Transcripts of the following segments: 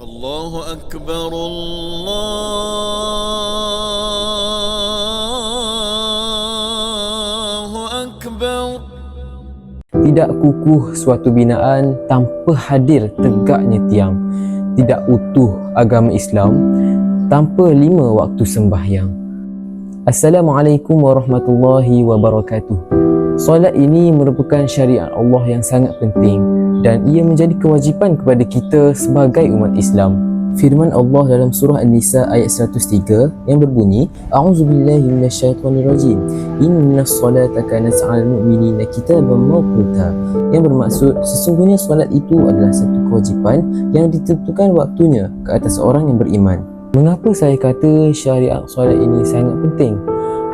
الله أكبر الله أكبر Tidak kukuh suatu binaan tanpa hadir tegaknya tiang. Tidak utuh agama Islam tanpa lima waktu sembahyang. Assalamualaikum warahmatullahi wabarakatuh. Solat ini merupakan syariat Allah yang sangat penting dan ia menjadi kewajipan kepada kita sebagai umat Islam. Firman Allah dalam surah An-Nisa ayat 103 yang berbunyi A'udzubillahi minasyaitonirrajim Innas salata kanat 'alal mu'minina kitaban mawquta yang bermaksud sesungguhnya solat itu adalah satu kewajipan yang ditentukan waktunya ke atas orang yang beriman. Mengapa saya kata syariat solat ini sangat penting?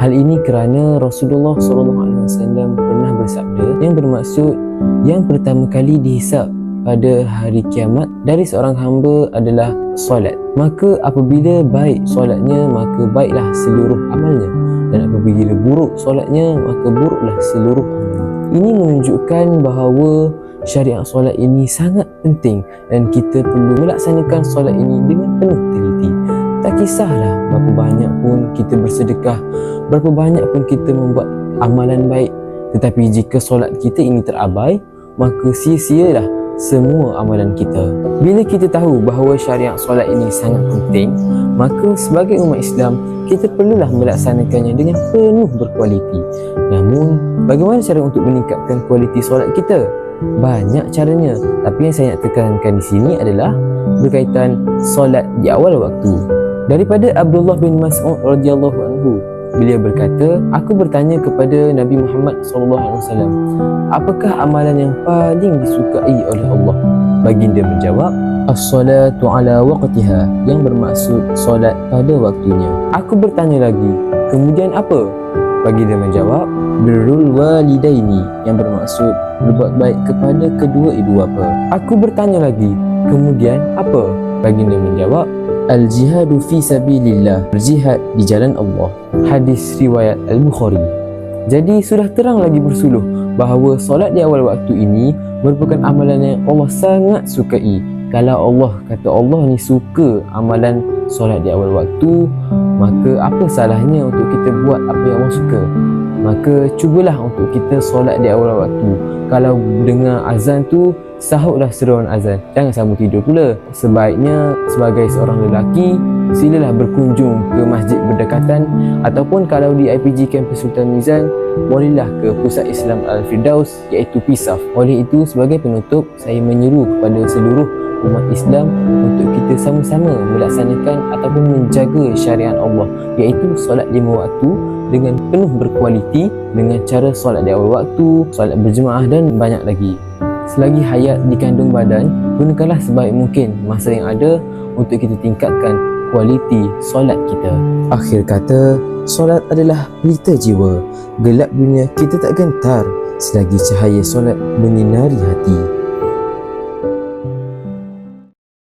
Hal ini kerana Rasulullah SAW pernah bersabda yang bermaksud yang pertama kali dihisap pada hari kiamat dari seorang hamba adalah solat. Maka apabila baik solatnya maka baiklah seluruh amalnya dan apabila buruk solatnya maka buruklah seluruh amalnya. Ini menunjukkan bahawa syariat solat ini sangat penting dan kita perlu melaksanakan solat ini dengan penuh. Tak kisahlah berapa banyak pun kita bersedekah, berapa banyak pun kita membuat amalan baik tetapi jika solat kita ini terabai maka sia-sialah semua amalan kita. Bila kita tahu bahawa syariat solat ini sangat penting, maka sebagai umat Islam, kita perlulah melaksanakannya dengan penuh berkualiti. Namun, bagaimana cara untuk meningkatkan kualiti solat kita? Banyak caranya, tapi yang saya nak tekankan di sini adalah berkaitan solat di awal waktu. Daripada Abdullah bin Mas'ud radhiyallahu anhu, beliau berkata, aku bertanya kepada Nabi Muhammad sallallahu alaihi wasallam, apakah amalan yang paling disukai oleh Allah? Baginda menjawab, as-salatu ala waqtiha yang bermaksud solat pada waktunya. Aku bertanya lagi, kemudian apa? Baginda menjawab, birrul walidaini yang bermaksud berbuat baik kepada kedua ibu bapa. Aku bertanya lagi, kemudian apa? Baginda menjawab, al-jihadu fi sabilillah, berjihad di jalan Allah. Hadis riwayat Al-Bukhari. Jadi sudah terang lagi bersuluh bahawa solat di awal waktu ini merupakan amalan yang Allah sangat sukai. Kalau Allah kata Allah ni suka amalan solat di awal waktu, maka apa salahnya untuk kita buat apa yang Allah suka? Maka cubalah untuk kita solat di awal waktu. Kalau dengar azan tu, sahutlah seruan azan. Jangan sambung tidur pula. Sebaiknya sebagai seorang lelaki, silalah berkunjung ke masjid berdekatan ataupun kalau di IPG Kampus Sultan Mizan, bolehlah ke Pusat Islam Al-Firdaus iaitu PISAF. Oleh itu, sebagai penutup, saya menyeru kepada seluruh umat Islam untuk kita sama-sama melaksanakan ataupun menjaga syariat Allah iaitu solat lima waktu dengan penuh berkualiti dengan cara solat di awal waktu, solat berjemaah dan banyak lagi. Selagi hayat di kandung badan, gunakanlah sebaik mungkin masa yang ada untuk kita tingkatkan kualiti solat kita. Akhir kata, solat adalah pelita jiwa. Gelap dunia kita tak gentar selagi cahaya solat menyinari hati.